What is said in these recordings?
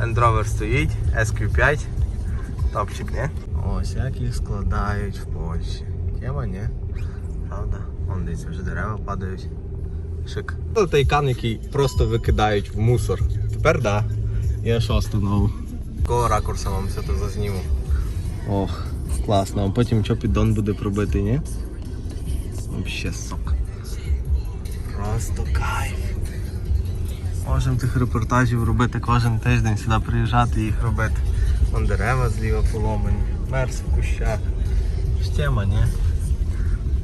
Land Rover стоїть, SQ5. Топчик, не? Ось як їх складають в Польщі. Тема, ні? Правда? Вон дивіться, вже дерева падають. Шик. Це тайкан, який просто викидають в мусор. Тепер да. Я шосту нову. Такого ракурса вам все то зазніму. Ох, класно. А потім що піддон буде пробити, ні? Вообще сок. Просто кайф. Можемо тих репортажів робити кожен тиждень, сюди приїжджати і їх робити. Вон дерева зліва поломані, мерз в кущах. Штема, ні?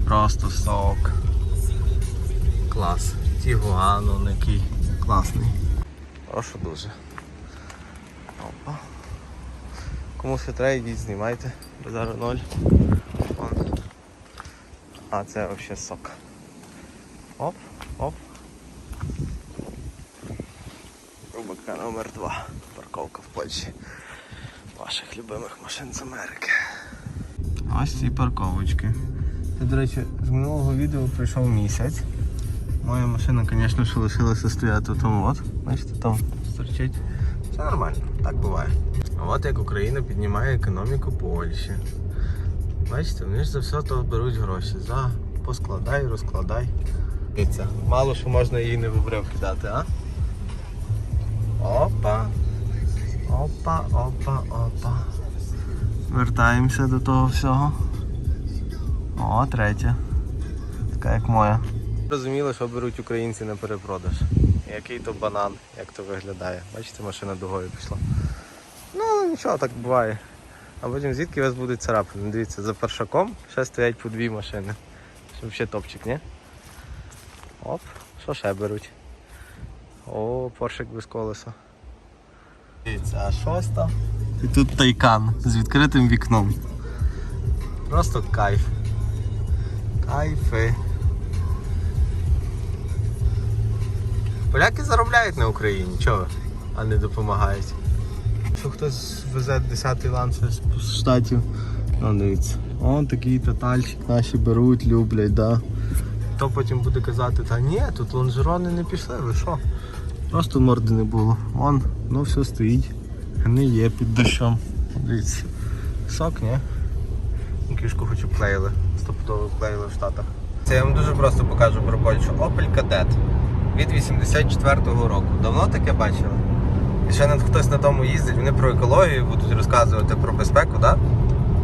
Просто сок. Клас. Тігуан, он який класний. Прошу дуже. Опа. Кому ще йдіть, знімайте. Базару ноль. А, це взагалі сок. Оп, оп. Рубика номер 2 Парковка в Польщі. Ваших любимих машин з Америки. Ось ці парковочки. Це, до речі, з минулого відео пройшов місяць. Моя машина, звісно, що лишилася стояти там от. Бачите, там стерчить. Все нормально, так буває. А от як Україна піднімає економіку Польщі. Бачите, вони ж за все то беруть гроші. За поскладай, розкладай. Мало що можна її не в обрив кидати, а? Опа. Опа, опа, опа. Вертаємося до того всього. О, третя. Така як моя. Розуміло, що беруть українці на перепродаж. Який то банан, як то виглядає. Бачите, машина дугою пішла. Ну, нічого, так буває. А потім звідки у вас будуть царапини? Дивіться, за першаком ще стоять по дві машини. Це взагалі топчик, ні? Оп, що ще беруть? О, поршик без колеса. Дивіться, а шоста. І тут тайкан з відкритим вікном. Просто кайф. Кайфи. Поляки заробляють на Україні, чого? А не допомагають. Якщо хтось везе 10-й ланцер з штатів, ну дивіться. Он такий тотальчик наші беруть, люблять, да. То потім буде казати, та ні, тут лонжерони не пішли, ви що? Просто морди не було. Вон, ну все стоїть. Не є під дощом. Дивіться. Сок, ні? Кішку хочу клеїли. Стопудово клеїли в Штатах. Це я вам дуже просто покажу про Польщу. Opel Kadett від 84-го року. Давно таке бачили? І ще хтось на тому їздить, вони про екологію будуть розказувати про безпеку, так? Да?